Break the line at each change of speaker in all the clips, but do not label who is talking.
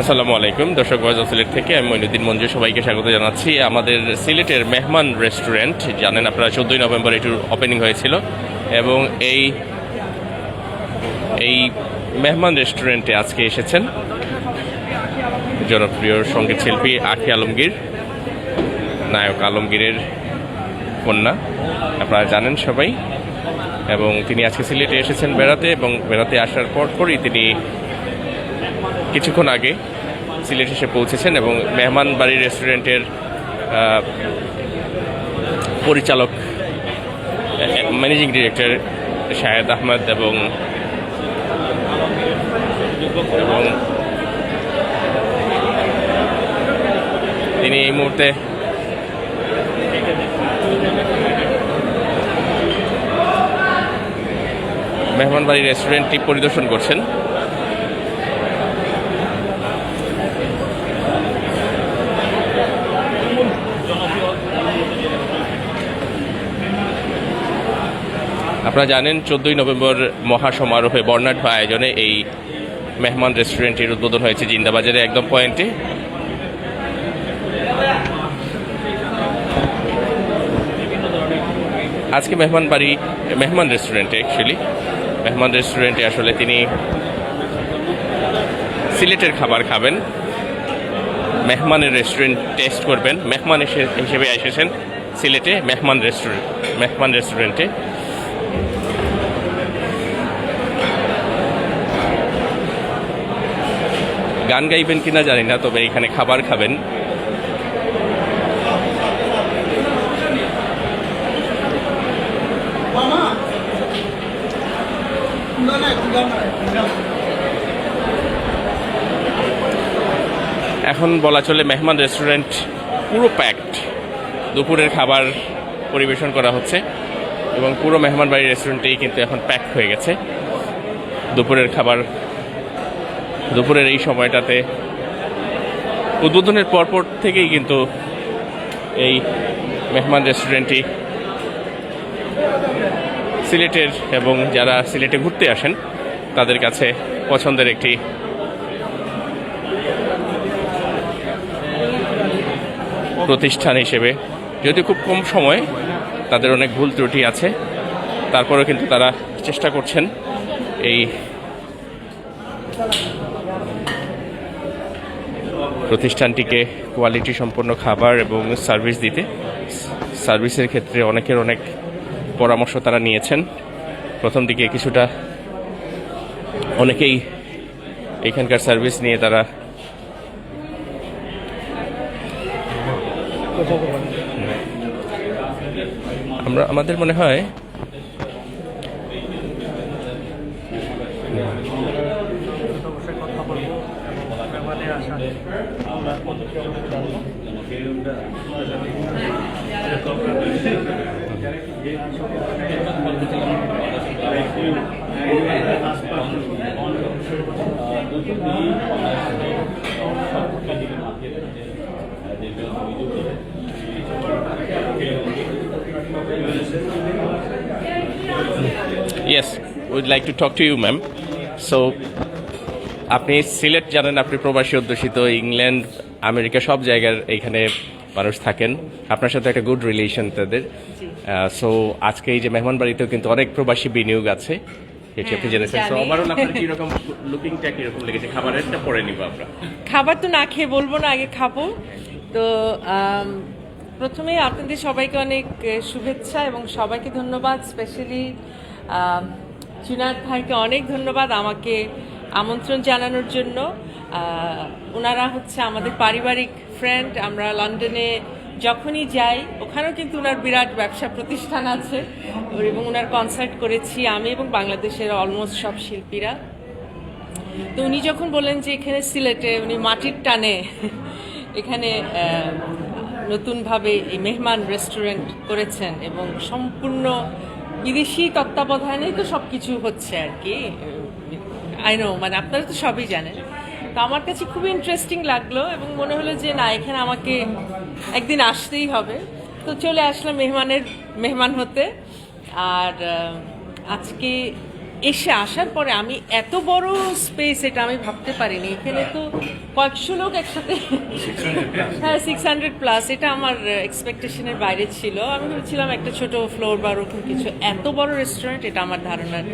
আসসালামু আলাইকুম। দর্শক বয়স সিলেট থেকে আমি মইনুদ্দিন মঞ্জু সবাইকে স্বাগত জানাচ্ছি। আমাদের সিলেটের মেহমান রেস্টুরেন্ট, জানেন আপনারা চোদ্দোই নভেম্বর এটির ওপেনিং হয়েছিল এবং এই এই মেহমান রেস্টুরেন্টে আজকে এসেছেন জনপ্রিয় সংগীত শিল্পী আখি আলমগীর, নায়ক আলমগীরের কন্যা, আপনারা জানেন সবাই। এবং তিনি আজকে সিলেটে এসেছেন বেড়াতে এবং বেড়াতে আসার পর পরই তিনি কিছুক্ষণ আগে সিলেট এসে পৌঁছেছেন এবং মেহমান বাড়ি রেস্টুরেন্টের পরিচালক, ম্যানেজিং ডিরেক্টর শাহেদ আহমদ এবং এবং তিনি এই মুহূর্তে মেহমান বাড়ি রেস্টুরেন্টটি পরিদর্শন করছেন। আপনারা জানেন, চোদ্দই নভেম্বর মহাসমারোহে বর্ণাঢ্য আয়োজনে এই মেহমান রেস্টুরেন্টের উদ্বোধন হয়েছে জিন্দাবাজারে একদম পয়েন্টে। আজকে মেহমান বাড়ি, মেহমান রেস্টুরেন্টে অ্যাকচুয়ালি মেহমান রেস্টুরেন্টে আসলে তিনি সিলেটের খাবার খাবেন। মেহমানের রেস্টুরেন্ট টেস্ট করবেন। মেহমান হিসেবে এসেছেন সিলেটে মেহমান রেস্টুরেন্ট, মেহমান রেস্টুরেন্টে। গান গাইবেন কিনা জানি না, তবে এখানে খাবার খাবেন। এখন বলা চলে মেহমান রেস্টুরেন্ট পুরো প্যাকড। দুপুরের খাবার পরিবেশন করা হচ্ছে এবং পুরো মেহমান বাড়ি রেস্টুরেন্টেই কিন্তু এখন প্যাক হয়ে গেছে। দুপুরের খাবার দুপুরের এই সময়টাতে উদ্বোধনের পরপর থেকেই কিন্তু এই মেহমান রেস্টুরেন্টটি সিলেটের এবং যারা সিলেটে ঘুরতে আসেন, তাদের কাছে পছন্দের একটি প্রতিষ্ঠান হিসেবে। যদিও খুব কম সময়, তাদের অনেক ভুল ত্রুটি আছে। তারপরেও কিন্তু তারা চেষ্টা করছেন এই প্রতিষ্ঠানটিকে কোয়ালিটি সম্পন্ন খাবার এবং সার্ভিস দিতে। সার্ভিসের ক্ষেত্রে অনেকের অনেক পরামর্শ তারা নিয়েছেন। প্রথম দিকে কিছুটা অনেকেই এখানকার সার্ভিস নিয়ে তারা আমরা, আমাদের মনে হয় Yes, we'd like to talk to you, ma'am. So, আপনি সিলেট জানেন আপনি প্রবাসী অধ্যুষিত ইংল্যান্ড আমেরিকা সব জায়গার এইখানে মানুষ থাকেন। আপনার সাথে একটা গুড রিলেশন তাদের। সো আজকে এই যে মেহমান বাড়িতেও কিন্তু অনেক প্রবাসী বিনিয়োগ আছে। যেটি আপনি জেনেছেন। সো
জানি।
ওভারঅল আপনার কীরকম লুকিংটা কীরকম লেগেছে? খাবারেরটা পরে নিব আমরা।
খাবার তো না খেয়ে বলব না আগে খাব। তো প্রথমে আপনাদের সবাইকে অনেক শুভেচ্ছা এবং সবাইকে ধন্যবাদ। স্পেশালি চুনাদ ভাইকে অনেক ধন্যবাদ। আমাকে আমন্ত্রণ জানানোর জন্য ওনারা হচ্ছে আমাদের পারিবারিক ফ্রেন্ড আমরা লন্ডনে যখনই যাই, ওখানেও কিন্তু ওনার বিরাট ব্যবসা প্রতিষ্ঠান আছে, এবং ওনার কনসার্ট করেছি আমি এবং বাংলাদেশের অলমোস্ট সব শিল্পীরা। তো উনি যখন বললেন যে এখানে সিলেটে, উনি মাটির টানে, এখানে নতুনভাবে এই মেহমান রেস্টুরেন্ট করেছেন এবং সম্পূর্ণ বিদেশি তত্ত্বাবধানেই তো সব কিছু হচ্ছে আর কি আই নো মানে আপনারা তো সবই জানেন। তো আমার কাছে খুব ইন্টারেস্টিং লাগল এবং মনে হলো যে, না, এখানে আমাকে একদিন আসতেই হবে। তো চলে আসলাম মেহমানের, মেহমান হতে। আর আজকে এসে আসার পরে আমি এত বড় স্পেস এটা আমি ভাবতে পারিনি। এখানে তো কয়েকশো লোক একসাথে। হ্যাঁ সিক্স হান্ড্রেড প্লাস এটা আমার এক্সপেকটেশনের বাইরে ছিল। আমি ভেবেছিলাম একটা ছোট ফ্লোর বা ওরকম কিছু। এত বড় রেস্টুরেন্ট এটা আমার ধারণার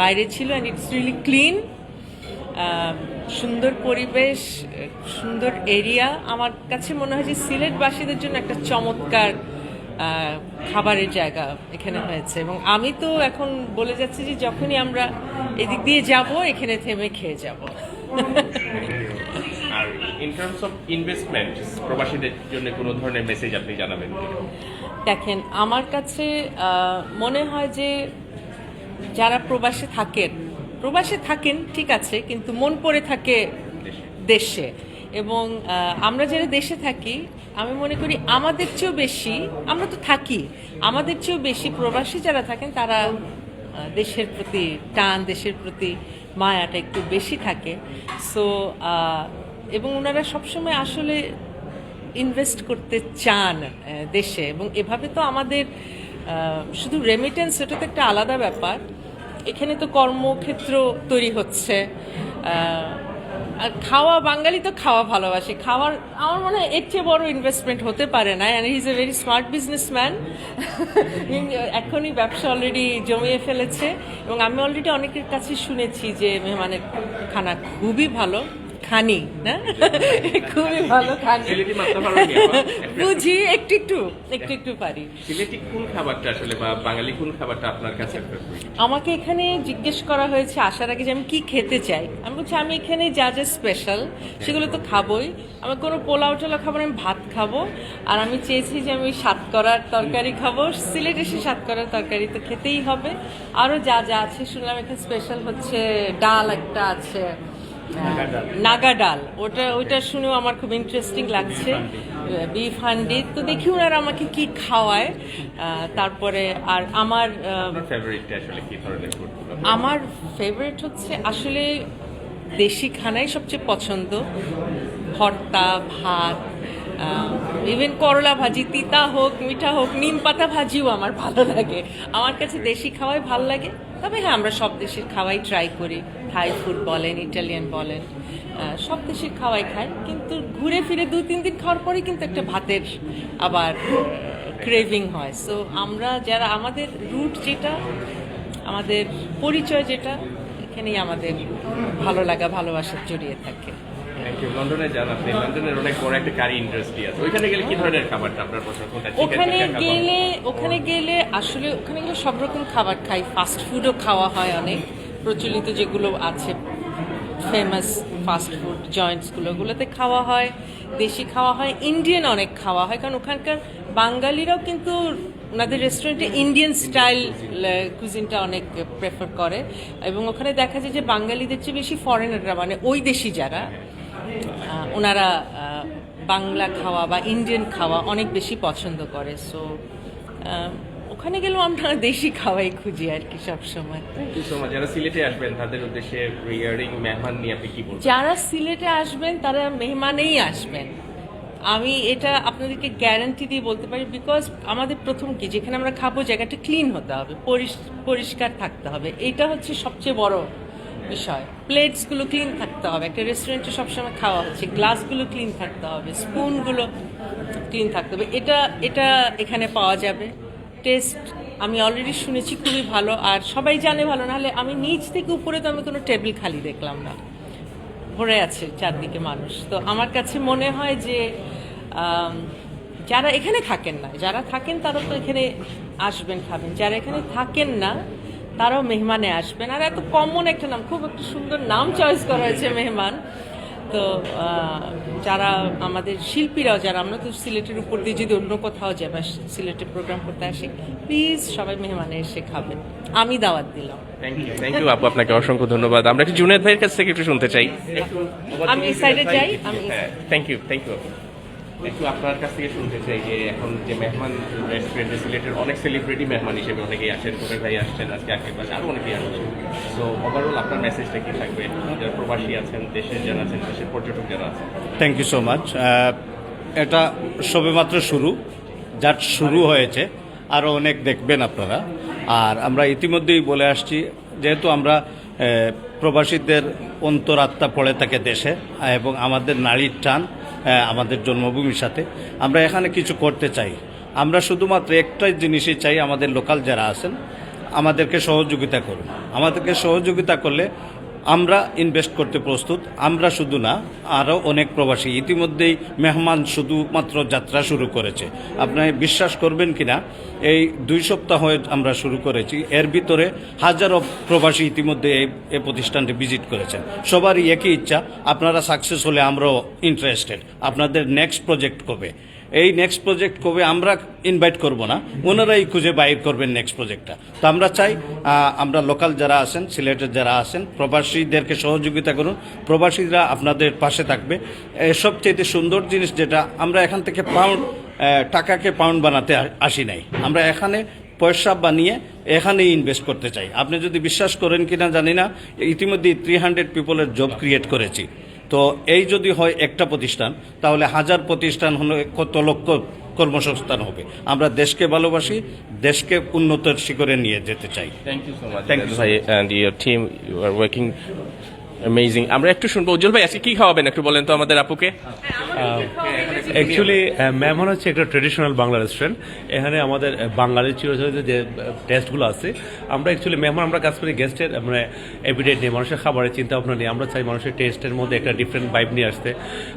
বাইরে ছিল অ্যান্ড ইটস রিয়েলি ক্লিন সুন্দর পরিবেশ, সুন্দর এরিয়া আমার কাছে মনে হয় যে সিলেটবাসীদের জন্য একটা চমৎকার খাবারের জায়গা এখানে হয়েছে। এবং আমি তো এখন বলে যাচ্ছি যে যখনই আমরা এদিক দিয়ে যাব এখানে থেমে খেয়ে যাব।
আর ইন টার্মস অফ ইনভেস্টমেন্ট প্রবাসীদের জন্য কোনো ধরনের মেসেজ আপনি জানাবেন
দেখেন আমার কাছে মনে হয় যে যারা প্রবাসে থাকেন প্রবাসে থাকেন ঠিক আছে কিন্তু মন পড়ে থাকে দেশে। এবং আমরা যারা দেশে থাকি, আমি মনে করি আমাদের চেয়েও বেশি, আমরা তো থাকি, আমাদের চেয়েও বেশি প্রবাসী যারা থাকেন, তারা দেশের প্রতি টান, দেশের প্রতি মায়াটা একটু বেশি থাকে। সো এবং ওনারা সবসময় আসলে ইনভেস্ট করতে চান দেশে। এবং এভাবে তো আমাদের শুধু রেমিটেন্স এটা তো একটা আলাদা ব্যাপার। এখানে তো কর্মক্ষেত্র তৈরি হচ্ছে আর খাওয়া বাঙালি তো খাওয়া ভালোবাসে। খাওয়ার আমার মনে হয় এর চেয়ে বড় ইনভেস্টমেন্ট হতে পারে না and is a very smart businessman এখনই ব্যবসা অলরেডি জমিয়ে ফেলেছে এবং আমি অলরেডি অনেকের কাছে শুনেছি যে মেহমানের খানা খুবই ভালো। খানি না? খুবই ভালো খানি। বুঝি একটু একটু একটু একটু পারি।
সিলেটি কোন খাবারটা আসলে বা বাঙালি কোন খাবারটা আপনার কাছে
আমাকে এখানে জিজ্ঞেস করা হয়েছে আসার আগে যে আমি কি খেতে চাই। আমি বলছি আমি এখানে যা যা স্পেশাল সেগুলো তো খাবোই। আমি কোনো পোলাও টোলা খাব আমি ভাত খাব। আর আমি চেয়েছি যে আমি সাতকরার তরকারি খাব। সিলেট এসে সাতকরার তরকারি তো খেতেই হবে। আরও যা যা আছে শুনলাম এখানে স্পেশাল হচ্ছে ডাল একটা আছে। নাগা ডাল ওটা ওইটা শুনেও আমার খুব ইন্টারেস্টিং লাগছে। বিফ হান্ডি। তো দেখি ওনারা আমাকে কি খাওয়ায়। তারপরে আর আমার আমার ফেভারিট হচ্ছে আসলে দেশি খানাই সবচেয়ে পছন্দ। ভর্তা ভাত ইভেন করলা ভাজি, তিতা হোক, মিঠা হোক, নিম পাতা ভাজিও আমার ভালো লাগে। আমার কাছে দেশি খাওয়াই ভালো লাগে। তবে হ্যাঁ আমরা সব দেশের খাওয়াই ট্রাই করি। থাই ফুড বলেন ইটালিয়ান বলেন সব দেশের খাওয়াই খাই। কিন্তু ঘুরে ফিরে দু তিন দিন খাওয়ার পরেই কিন্তু একটা ভাতের আবার ক্রেভিং হয়। সো আমরা যারা আমাদের রুট যেটা, আমাদের পরিচয় যেটা, এখানেই আমাদের ভালো লাগা, ভালোবাসা জড়িয়ে থাকে।
থ্যাংক ইউ লন্ডনে যান আপনি। লন্ডনের অনেক বড় একটা কারি ইন্ডাস্ট্রি আছে। ওইখানে গেলে কি ধরনের খাবারটা আপনার পছন্দ? কোনটা
ওখানে গেলে ওখানে গেলে আসলে ওখানে গেলে সব রকম খাবার খাই। ফাস্ট ফুডও খাওয়া হয় অনেক। প্রচলিত যেগুলো আছে ফেমাস ফাস্ট ফুড জয়েন্টসগুলো ওগুলোতে খাওয়া হয় দেশি খাওয়া হয় ইন্ডিয়ান অনেক খাওয়া হয়। কারণ ওখানকার বাঙালিরাও কিন্তু ওনাদের রেস্টুরেন্টে ইন্ডিয়ান স্টাইল কুজিনটা অনেক প্রেফার করে। এবং ওখানে দেখা যায় যে বাঙালিদের চেয়ে বেশি ফরেনাররা মানে ওই দেশি যারা ওনারা বাংলা খাওয়া বা ইন্ডিয়ান খাওয়া অনেক বেশি পছন্দ করে। সো ওখানে গেলেও আমরা দেশি খাওয়াই খুঁজি আর কি সবসময়.
যারা সিলেটে আসবেন তাদের উদ্দেশ্যে রিগার্ডিং মেহমান নিয়ে আপনি কি বলবেন?
যারা সিলেটে আসবেন তারা মেহমানেই আসবেন। আমি এটা আপনাদেরকে গ্যারান্টি দিয়ে বলতে পারি বিকজ আমাদের প্রথম কি যেখানে আমরা খাব জায়গাটা ক্লিন হতে হবে পরিষ্কার থাকতে হবে। এটা হচ্ছে সবচেয়ে বড় বিষয়। প্লেটসগুলো ক্লিন থাকতে হবে। একটা রেস্টুরেন্টে সবসময় খাওয়া হচ্ছে। গ্লাসগুলো ক্লিন থাকতে হবে। স্পুনগুলো ক্লিন থাকতে হবে। এটা এটা এখানে পাওয়া যাবে। টেস্ট আমি অলরেডি শুনেছি, খুবই ভালো। আর সবাই জানে ভালো, নাহলে আমি নিচ থেকে উপরে তো আমি কোনো টেবিল খালি দেখলাম না। ভরে আছে চারদিকে মানুষ। তো আমার কাছে মনে হয় যে যারা এখানে থাকেন না, যারা থাকেন তারা তো এখানে আসবেন, খাবেন। যারা এখানে থাকেন না তারাও মেহমানে আসবেন। আর এত কমন একটা নাম খুব একটা সুন্দর নাম চয়েস করা হয়েছে মেহমান। তো যারা আমাদের শিল্পীরাও যারা আমরা তো সিলেটের উপর দিয়ে যদি অন্য কোথাও যাই বা সিলেটে প্রোগ্রাম করতে আসি প্লিজ সবাই মেহমানে এসে খাবেন। আমি দাওয়াত দিলাম।
থ্যাংক ইউ থ্যাংক ইউ আপু আপনাকে অসংখ্য ধন্যবাদ। আমরা একটু জুনেদ ভাইয়ের কাছ থেকে একটু শুনতে চাই।
আমি side যাই, আমি
থ্যাংক ইউ থ্যাংক ইউ একটু আপনার কাছ থেকে শুনতে চাই যে এখন যে মেহমান রেস্টুরেন্টে সিলেটের অনেক সেলিব্রিটি মেহমান হিসেবে অনেকেই আসেন কোনের ভাই আসছেন, আজকে আকিব ভাই আরও অনেকেই আসছেন। সো ওভারঅল আপনার মেসেজটা কি থাকবে? যারা প্রবাসী আছেন, দেশের যারা আছেন, দেশের পর্যটক যারা আছেন।
থ্যাংক ইউ সো মাচ এটা সবেমাত্র শুরু, যার শুরু হয়েছে আরও অনেক দেখবেন আপনারা। আর আমরা ইতিমধ্যেই বলে আসছি, যেহেতু আমরা প্রবাসীদের অন্তরাত্মা পড়ে থাকে দেশে, এবং আমাদের নারীর টান আমাদের জন্মভূমির সাথে। আমরা এখানে কিছু করতে চাই। আমরা শুধুমাত্র একটাই জিনিসই চাই আমাদের লোকাল যারা আছেন, আমাদেরকে সহযোগিতা করুন। আমাদেরকে সহযোগিতা করলে আমরা ইনভেস্ট করতে প্রস্তুত। আমরা শুধু না আরও অনেক প্রবাসী ইতিমধ্যেই মেহমান শুধুমাত্র যাত্রা শুরু করেছে। আপনি বিশ্বাস করবেন কিনা, এই দুই সপ্তাহ আমরা শুরু করেছি। এর ভিতরে হাজারো প্রবাসী ইতিমধ্যে এই প্রতিষ্ঠানটি ভিজিট করেছেন। সবারই একই ইচ্ছা, আপনারা সাকসেস হলে আমরাও ইন্টারেস্টেড আপনাদের নেক্সট প্রজেক্ট কবে? এই নেক্সট প্রজেক্ট কবে আমরা ইনভাইট করব না, ওনারাই খুঁজে বাইর করবেন নেক্সট প্রজেক্টটা তো আমরা চাই আমরা লোকাল যারা আছেন সিলেটের যারা আছেন, প্রবাসীদেরকে সহযোগিতা করুন। প্রবাসীরা আপনাদের পাশে থাকবে। সবচেয়ে সুন্দর জিনিস যেটা, আমরা এখান থেকে পাউন্ড টাকাকে পাউন্ড বানাতে আসি নাই। আমরা এখানে পয়সা বানিয়ে এখানেই ইনভেস্ট করতে চাই। আপনি যদি বিশ্বাস করেন কিনা জানি না ইতিমধ্যে থ্রি হান্ড্রেড পিপলের জব ক্রিয়েট করেছি। তো এই যদি হয় একটা প্রতিষ্ঠান তাহলে হাজার প্রতিষ্ঠান হলে কত লক্ষ কর্মসংস্থান হবে। আমরা দেশকে ভালোবাসি দেশকে উন্নতির শিখরে নিয়ে যেতে চাই।
Thank you so much
thank you
ভাই and your team you are working amazing আমরা একটু শুনব। উজ্জ্বল ভাই, আজকে কি খাওয়াবেন? একটু বলেন তো আমাদের আপুকে।
অ্যাকচুয়ালি মেহমান হচ্ছে একটা ট্রেডিশনাল বাংলা রেস্টুরেন্ট এখানে আমাদের বাঙালির চিরচরিত যে টেস্টগুলো আছে, আমরা অ্যাকচুয়ালি মেহমান আমরা কাজ করি গেস্টের মানে এভরিডে নিয়ে মানুষের খাবারের চিন্তা ভাবনা নিয়ে। আমরা চাই মানুষের টেস্টের মধ্যে একটা ডিফারেন্ট ভাইব নিয়ে আসতে।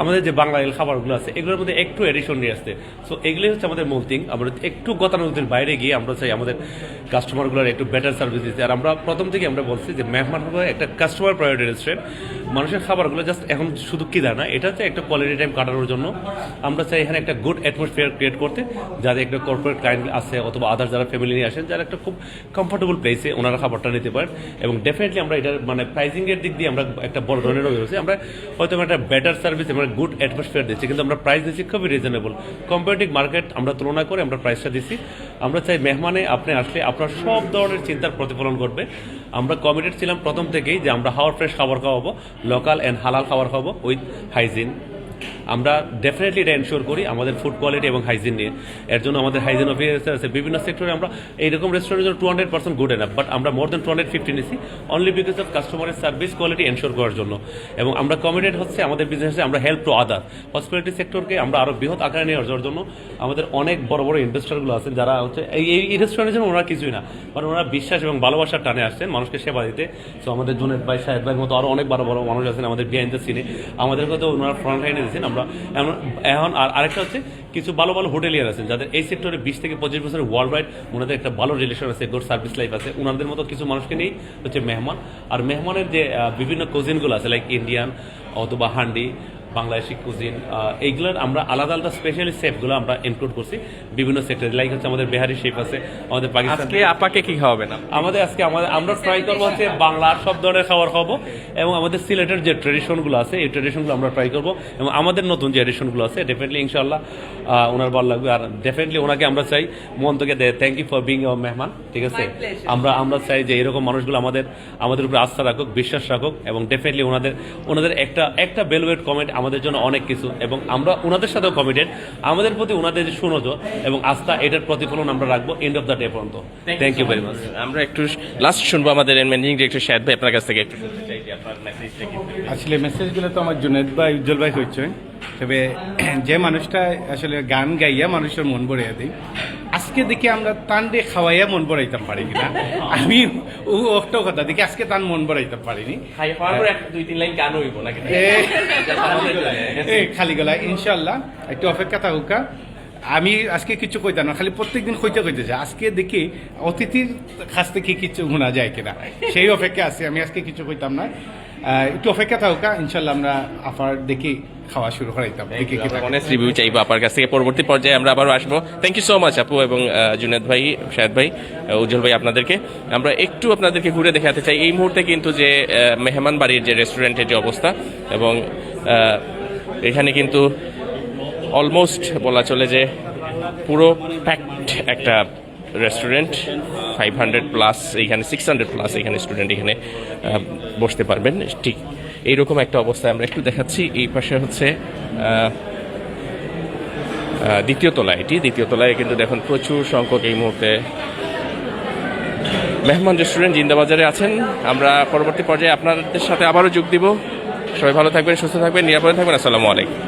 আমাদের যে বাংলাদেশ খাবারগুলো আছে, এগুলোর মধ্যে একটু এডিশন নিয়ে আসতে। সো এগুলোই হচ্ছে আমাদের মূল থিং আমরা একটু গতানুগতির বাইরে গিয়ে আমরা চাই আমাদের কাস্টমারগুলোর একটু বেটার সার্ভিস দিতে। আর আমরা প্রথম থেকে আমরা বলছি যে মেহমান হবে একটা কাস্টমার প্রায়োরিটি রেস্টুরেন্ট মানুষের খাবারগুলো জাস্ট এখন শুধু কি দেয় না, এটা একটা কোয়ালিটি টাইম কাটানোর জন্য। আমরা চাই এখানে একটা গুড অ্যাটমসফিয়ার ক্রিয়েট করতে যাদের একটা কর্পোরেট ক্লায়েন্ট আছে অথবা আদার যারা ফ্যামিলি নিয়ে আসেন, যারা একটা খুব কমফোর্টেবল প্লেসে ওনারা খাবারটা নিতে পারেন। এবং ডেফিনেটলি আমরা এটার মানে প্রাইসিং এর দিক দিয়ে আমরা একটা বড় ধরনের রয়েছে আমরা হয়তো একটা বেটার সার্ভিস আমরা গুড অ্যাটমসফিয়ার দিচ্ছি, কিন্তু আমরা প্রাইস দিচ্ছি খুবই রিজনেবল কম্পারেটিভ মার্কেট আমরা তুলনা করে আমরা প্রাইসটা দিচ্ছি। আমরা চাই মেহমানে আপনি আসলে আপনার সব ধরনের চিন্তার প্রতিফলন করবে আমরা কমিটেড ছিলাম প্রথম থেকেই যে আমরা হাওয়ার ফ্রেশ খাবার খাওয়াবো লোকাল অ্যান্ড হালাল খাবার খাওয়াবো উইথ হাইজিন আমরা ডেফিনেটলি এটা এনশোর করি আমাদের ফুড কোয়ালিটি এবং হাইজিন নিয়ে। এর জন্য আমাদের হাইজিন অফিসার আছে, বিভিন্ন সেক্টরে আমরা এইরকম রেস্টুরেন্টের জন্য two hundred percent good enough but আমরা more than two hundred fifty নিছি অনলি বিকজ অফ কাস্টমারের সার্ভিস কোয়ালিটি এনশোর করার জন্য। এবং আমরা কমিটেড হচ্ছে, আমাদের বিজনেসে আমরা হেল্প টু আদার হসপিটালিটি সেক্টরকে আমরা আরও বৃহৎ আকারে নিয়ে যাওয়ার জন্য আমাদের অনেক বড় বড় ইনভেস্টারগুলো আছেন, যারা হচ্ছে এই, এই- রেস্টুরেন্টের জন্য ওনারা কিছুই না মানে ওনারা বিশ্বাস এবং ভালোবাসার টানে আসছেন মানুষকে সেবা দিতে। সো আমাদের জুনেদ ভাই সাহেব ভাইয়ের মতো আরও অনেক বড় বড় মানুষ আছেন আমাদের বিহাইন্ড দ্য সিনে আমাদেরকে তো ওনারা ফ্রন্ট লাইনে দিয়েছেন আমরা এখন আর আরেকটা হচ্ছে কিছু ভালো ভালো হোটেলিয়ার আছেন যাদের এই সেক্টরে বিশ থেকে পঁচিশ বছরের ওয়ার্ল্ড ওয়াইড ওনাদের একটা ভালো রিলেশন আছে গুড সার্ভিস লাইফ আছে। ওনাদের মতো কিছু মানুষকে নিয়েই হচ্ছে মেহমান। আর মেহমানের যে বিভিন্ন কোজিনগুলো আছে লাইক ইন্ডিয়ান অথবা হান্ডি বাংলাদেশি কুজিন এইগুলোর আমরা আলাদা আলাদা স্পেশালি শেফগুলো আমরা ইনক্লুড করছি। বিভিন্ন সেক্টরে লাইক হচ্ছে আমাদের বিহারি শেফ আছে আমাদের পাকিস্তান
আজকে আপাকে কি খাওয়াবেন
আমাদের আজকে আমাদের আমরা ট্রাই করব হচ্ছে বাংলার সব ধরনের খাবার খাব এবং আমাদের সিলেটের যে ট্রেডিশনগুলো আছে এই ট্রেডিশনগুলো আমরা ট্রাই করব এবং আমাদের নতুন যে এডিশনগুলো আছে ডেফিনেটলি ইনশাল্লাহ ওনার ভালো লাগবে। আর ডেফিনেটলি ওনাকে আমরা চাই মন থেকে thank you for being our মেহমান ঠিক আছে? আমরা আমরা চাই যে এরকম মানুষগুলো আমাদের আমাদের উপরে আস্থা রাখুক বিশ্বাস রাখুক এবং ডেফিনেটলি ওনাদের ওনাদের একটা একটা বেলওয়েট কমেন্ট আমাদের জন্য অনেক কিছু এবং আমরা ওনাদের সাথেও কমিটেড আমাদের প্রতি ওনাদের যে সুনজর এবং আস্থা এটার প্রতিফলন আমরা রাখব এন্ড অফ দ্য ডে পর্যন্ত। থ্যাংক ইউ ভেরি মাচ
আমরা একটু লাস্ট শুনব আমাদের ম্যানেজিং ডিরেক্টর শাহেদ ভাই আপনার কাছ থেকে একটু শুনতে চাই যে আপনার মেসেজটা কি
আসলে মেসেজগুলো তো আমার জুনেদ ভাই উজ্জ্বল ভাই হচ্ছে। তবে যে মানুষটা আসলে গান গাইয়া মানুষের মন ভরাইয়া দিই আজকে দেখি আমরা তান দিয়ে খাওয়াইয়া মন বড়াইতাম পারি কিনা? আমি ও একটা কথা দেখি আজকে তান মন বড়াইতাম পারিনি।
দুই তিন লাইন গান হইব
খালি গলা ইনশাল্লাহ একটু অপেক্ষা থাকুকা আমি আজকে কিছু কইতাম না খালি প্রত্যেকদিন কইতে কইতেছে আজকে দেখি অতিথির কাছ থেকে কিছু শোনা যায় কিনা। সেই অপেক্ষা আছে আমি আজকে কিছু কইতাম না। একটু অপেক্ষা থাকুকা ইনশাল্লাহ আমরা আফার দেখি খাওয়া শুরু করাইতাম দেখি।
অনেস্ট রিভিউ চাইব আপনার কাছ থেকে পরবর্তী পর্যায়ে আমরা আবারও আসব। থ্যাংক ইউ সো মাচ আপু এবং জুনেদ ভাই শাহেদ ভাই উজ্জ্বল ভাই আপনাদেরকে। আমরা একটু আপনাদেরকে ঘুরে দেখাতে চাই এই মুহূর্তে কিন্তু যে মেহমান বাড়ির যে রেস্টুরেন্টের যে অবস্থা এবং এখানে কিন্তু অলমোস্ট বলা চলে যে পুরো প্যাকড একটা রেস্টুরেন্ট ফাইভ হান্ড্রেড প্লাস এইখানে সিক্স হান্ড্রেড প্লাস এখানে স্টুডেন্ট এখানে বসতে পারবেন। ঠিক এইরকম একটা অবস্থায় আমরা একটু দেখাচ্ছি। এই পাশে হচ্ছে দ্বিতীয় তলায় এটি। দ্বিতীয় তলায় কিন্তু দেখুন প্রচুর সংখ্যক এই মুহূর্তে মেহমান রেস্টুরেন্ট জিন্দাবাজারে আছেন। আমরা পরবর্তী পর্যায়ে আপনাদের সাথে আবারও যোগ দিব। সবাই ভালো থাকবেন, সুস্থ থাকবেন, নিরাপদে থাকবেন। আসসালামু আলাইকুম।